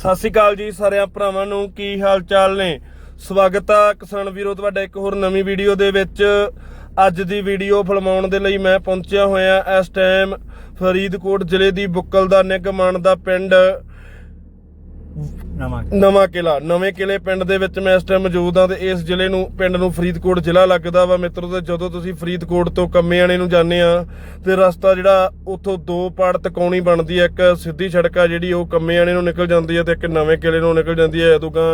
ਸਤਿ ਸ਼੍ਰੀ ਅਕਾਲ ਜੀ ਸਾਰਿਆਂ ਭਰਾਵਾਂ ਨੂੰ, ਕੀ ਹਾਲ ਚਾਲ ਨੇ? ਸਵਾਗਤ ਆ ਕਿਸਾਨ ਵੀਰੋ, ਤੁਹਾਡਾ ਇੱਕ ਹੋਰ ਨਵੀਂ ਵੀਡੀਓ ਦੇ ਵਿੱਚ। ਅੱਜ ਦੀ ਵੀਡੀਓ ਫਿਲਮਾਉਣ ਦੇ ਲਈ ਮੈਂ ਪਹੁੰਚਿਆ ਹੋਇਆ ਇਸ ਟਾਈਮ ਫਰੀਦਕੋਟ ਜ਼ਿਲ੍ਹੇ ਦੀ ਬੁੱਕਲ ਦਾ ਨਿਗਮਾਨ ਦਾ ਪਿੰਡ ਨਵਾਂ ਨਵਾਂ ਕਿਲਾ ਨਵੇਂ ਕਿਲੇ ਪਿੰਡ ਦੇ ਵਿੱਚ ਮੈਂ ਇਸ ਟਾਈਮ ਮੌਜੂਦ ਹਾਂ ਤੇ ਇਸ ਜ਼ਿਲ੍ਹੇ ਨੂੰ, ਪਿੰਡ ਨੂੰ ਫਰੀਦਕੋਟ ਜ਼ਿਲ੍ਹਾ ਲੱਗਦਾ ਵਾ ਮਿੱਤਰੋ ਤੇ ਜਦੋਂ ਤੁਸੀਂ ਫਰੀਦਕੋਟ ਤੋਂ ਕੰਮਿਆਣੇ ਨੂੰ ਜਾਂਦੇ ਆ ਤੇ ਰਸਤਾ ਜਿਹੜਾ ਉੱਥੋਂ ਦੋ ਪਾੜ ਤਕਾਉਣੀ ਬਣਦੀ ਹੈ ਇੱਕ ਸਿੱਧੀ ਸੜਕ ਆ ਜਿਹੜੀ ਉਹ ਕੰਮਿਆਣੇ ਨੂੰ ਨਿਕਲ ਜਾਂਦੀ ਹੈ ਤੇ ਇੱਕ ਨਵੇਂ ਕਿਲੇ ਨੂੰ ਨਿਕਲ ਜਾਂਦੀ ਹੈ ਇਦੋਂ ਗਾਂ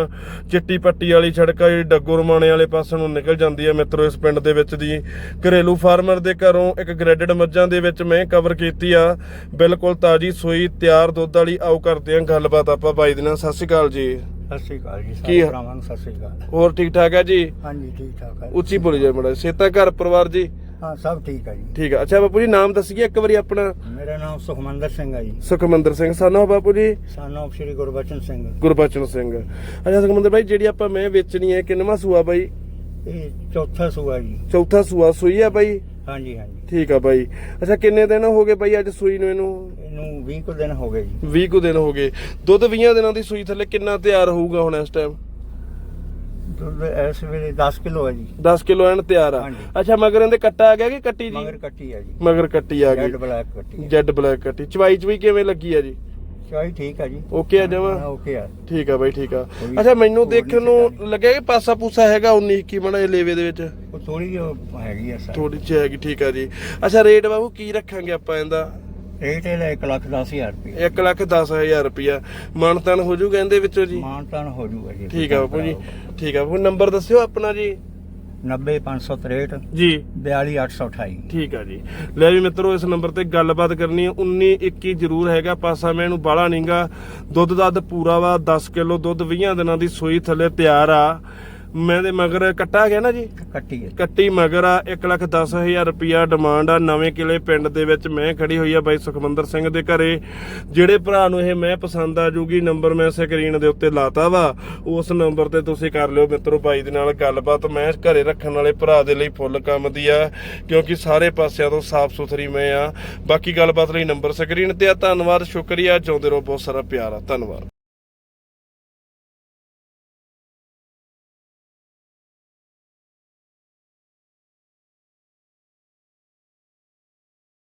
ਚਿੱਟੀ ਪੱਟੀ ਵਾਲੀ ਸੜਕ ਆ ਜਿਹੜੀ ਡੱਗੋ ਰਮਾਣੇ ਵਾਲੇ ਪਾਸੇ ਨੂੰ ਨਿਕਲ ਜਾਂਦੀ ਹੈ ਮਿੱਤਰੋ ਇਸ ਪਿੰਡ ਦੇ ਵਿੱਚ ਦੀ। ਘਰੇਲੂ ਫਾਰਮਰ ਦੇ ਘਰੋਂ ਇੱਕ ਗ੍ਰੈਡਡ ਮੱਝਾਂ ਦੇ ਵਿੱਚ ਮੈਂ ਕਵਰ ਕੀਤੀ ਆ। ਬਿਲਕੁਲ ਤਾਜੀ ਸੂਈ, ਤਿਆਰ ਦੁੱਧ ਵਾਲੀ। ਆਓ ਕਰਦੇ ਆਂ ਗੱਲਬਾਤ ਆਪਾਂ ਬਾਈ ਦੇ ਨਾਲ। ਸਤਿ ਸ਼੍ਰੀ ਅਕਾਲ ਜੀ। ਸਤਿ ਸ੍ਰੀ ਅਕਾਲ ਜੀ ਕੀ ਸਾਰੇ ਹਾਲ? ਭਰਾਵਾਂ ਨੂੰ ਸਤਿ ਸ੍ਰੀ ਅਕਾਲ। ਹੋਰ ਠੀਕ ਠਾਕ ਹੈ ਜੀ? ਹਾਂਜੀ ਠੀਕ ਠਾਕ ਹੈ। ਉੱਚੀ ਬੋਲੀ ਜਾਏ ਮੜਾ ਸੇਤਾ ਘਰ ਪਰਿਵਾਰ ਜੀ? ਹਾਂ ਸਭ ਠੀਕ ਹੈ ਜੀ। ਠੀਕ ਆ ਅੱਛਾ ਬਾਪੂ ਜੀ ਨਾਮ ਦੱਸੀਏ ਇੱਕ ਵਾਰੀ ਆਪਣਾ। ਮੇਰਾ ਨਾਮ ਸੁਖਮੰਦਰ ਸਿੰਘ ਹੈ ਜੀ। ਸੁਖਮੰਦਰ ਸਿੰਘ ਸਾਨੋ ਬਾਪੂ ਜੀ? ਸਾਨੂੰ ਸ਼੍ਰੀ ਗੁਰਬਚਨ ਸਿੰਘ। ਗੁਰਬਚਨ ਸਿੰਘ। ਅੱਛਾ ਸੁਖਮੰਦਰ ਭਾਈ ਜਿਹੜੀ ਆਪਾਂ ਮੈਂ ਵੇਚਣੀ ਹੈ ਕਿੰਨਵਾਂ ਸੂਆ ਬਾਈ? ਇਹ ਚੌਥਾ ਸੂਆ ਜੀ। ਚੌਥਾ ਸੂਆ ਸੂਈ ਆ ਬਾਈ? ਹਾਂਜੀ ਹਾਂਜੀ। ਠੀਕ ਆ ਬਾਈ। ਅੱਛਾ ਕਿੰਨੇ ਦਿਨ ਹੋ ਗਏ ਬਾਈ ਅੱਜ ਸੂਈ ਨੂੰ ਇਹਨੂੰ? ਇਹਨੂੰ 20 ਕੁ ਦਿਨ ਹੋ ਗਏ ਜੀ। 20 ਕੁ ਦਿਨ ਹੋ ਗਏ। ਦੁੱਧ 20 ਦਿਨਾਂ ਦੀ ਸੂਈ ਥੱਲੇ ਕਿੰਨਾ ਤਿਆਰ ਹੋਊਗਾ ਹੁਣ ਇਸ ਟਾਈਮ ਦੁੱਧ ਇਸ ਵੇਲੇ 10 ਕਿਲੋ ਹੈ ਜੀ। 10 ਕਿਲੋ ਐਨ ਤਿਆਰ ਆ। ਹਾਂਜੀ। ਅੱਛਾ ਮਗਰ ਇਹਦੇ ਕੱਟਾ ਆ ਗਿਆ ਕਿ ਕੱਟੀ ਜੀ? ਮਗਰ ਕੱਟੀ ਹੈ ਜੀ। ਮਗਰ ਕੱਟੀ ਆ ਗਈ। ਬਲੈਕ ਕੱਟੀ ਹੈ ਜੈਡ ਬਲੈਕ ਕੱਟੀ। ਚਵਾਈ ਚਵਾਈ ਕਿਵੇਂ ਲੱਗੀ ਆ ਜੀ? ਚਾਹੀ ਠੀਕ ਹੈ ਜੀ। ਓਕੇ ਆ ਜਮਾ? ਹਾਂ, ਓਕੇ ਆ। ਠੀਕ ਆ ਬਾਈ ਠੀਕ ਆ। ਕੋਈ ਅੱਛਾ ਮੈਨੂੰ ਹੋਰ ਨਹੀਂ ਦੇਖਣ ਨੂੰ। ਲੱਗਿਆ ਕਿ ਪਾਸਾ ਪੂਸਾ ਹੈਗਾ 19 21 ਬਣਾ ਇਹ ਲੇਵੇ ਦੇ ਵਿੱਚ? ਉਹ ਥੋੜੀ ਜਿਹੀ ਹੈਗੀ ਆ ਸਰ। ਥੋੜੀ ਜਿਹੀ ਹੈਗੀ ਠੀਕ ਆ ਜੀ। ਅੱਛਾ ਰੇਟ ਬਾਬੂ ਕੀ ਰੱਖਾਂਗੇ ਆਪਾਂ ਇਹਦਾ? ਰੇਟ ਇਹਦਾ 1 ਲੱਖ 10 ਹਜ਼ਾਰ ਰੁਪਏ 1 ਲੱਖ 10000 ਰੁਪਿਆ ਮਾਨਤਾਨ ਹੋ ਜੂਗਾ ਇਹਦੇ ਵਿੱਚੋਂ ਜੀ? ਮਾਨਤਾਨ ਹੋ ਜੂਗਾ ਜੀ। ਠੀਕ ਆ ਬਾਪੂ ਜੀ ਠੀਕ ਆ ਬਾਪੂ ਨੰਬਰ ਦੱਸਿਓ ਆਪਣਾ ਜੀ। 90563 ਜੀ। 42828 ਠੀਕ ਆ ਜੀ। ਲੈ ਵੀ ਮਿੱਤਰੋ ਇਸ ਨੰਬਰ ਤੇ ਗੱਲਬਾਤ ਕਰਨੀ ਹੈ। 19 21 ਜ਼ਰੂਰ ਹੈਗਾ ਪਾਸਾ ਮੈਂ ਇਹਨੂੰ ਬਾਲਾ ਨਹੀਂਗਾ ਦੁੱਧ ਦੱਧ ਪੂਰਾ ਵਾ 10 ਕਿਲੋ ਦੁੱਧ 20 ਦਿਨਾਂ ਦੀ ਸੂਈ ਥੱਲੇ ਤਿਆਰ ਆ। ਮੈਂ ਦੇ ਮਗਰ ਕੱਟਾ ਗਿਆ ਨਾ ਜੀ। ਕੱਟੀ ਹੈ। ਕੱਟੀ ਮਗਰ ਆ 1 ਲੱਖ 10000 ਰੁਪਿਆ ਡਿਮਾਂਡ ਆ। ਨਵੇਂ ਕਿਲੇ ਪਿੰਡ ਦੇ ਵਿੱਚ ਮੈਂ ਖੜੀ ਹੋਈ ਆ ਬਾਈ ਸੁਖਮੰਦਰ ਸਿੰਘ ਦੇ ਘਰੇ। ਜਿਹੜੇ ਭਰਾ ਨੂੰ ਇਹ ਮੈਂ ਪਸੰਦ ਆ ਜੂਗੀ ਨੰਬਰ ਮੈਂ ਸਕਰੀਨ ਦੇ ਉੱਤੇ ਲਾਤਾ ਵਾ। ਉਸ ਨੰਬਰ ਤੇ ਤੁਸੀਂ ਕਰ ਲਿਓ ਮਿੱਤਰੋ ਬਾਈ ਦੇ ਨਾਲ ਗੱਲਬਾਤ। ਮੈਂ ਘਰੇ ਰੱਖਣ ਵਾਲੇ ਭਰਾ ਦੇ ਲਈ ਫੁੱਲ ਕੰਮ ਦੀ ਆ ਕਿਉਂਕਿ ਸਾਰੇ ਪਾਸਿਆਂ ਤੋਂ ਸਾਫ਼ ਸੁਥਰੀ ਮੈਂ ਆ। ਬਾਕੀ ਗੱਲਬਾਤ ਲਈ ਨੰਬਰ ਸਕਰੀਨ ਤੇ ਆ। ਧੰਨਵਾਦ ਸ਼ੁਕਰੀਆ। ਚਾਹੁੰਦੇ ਰਹੋ ਬਹੁਤ ਸਾਰਾ ਪਿਆਰ ਆ। ਧੰਨਵਾਦ।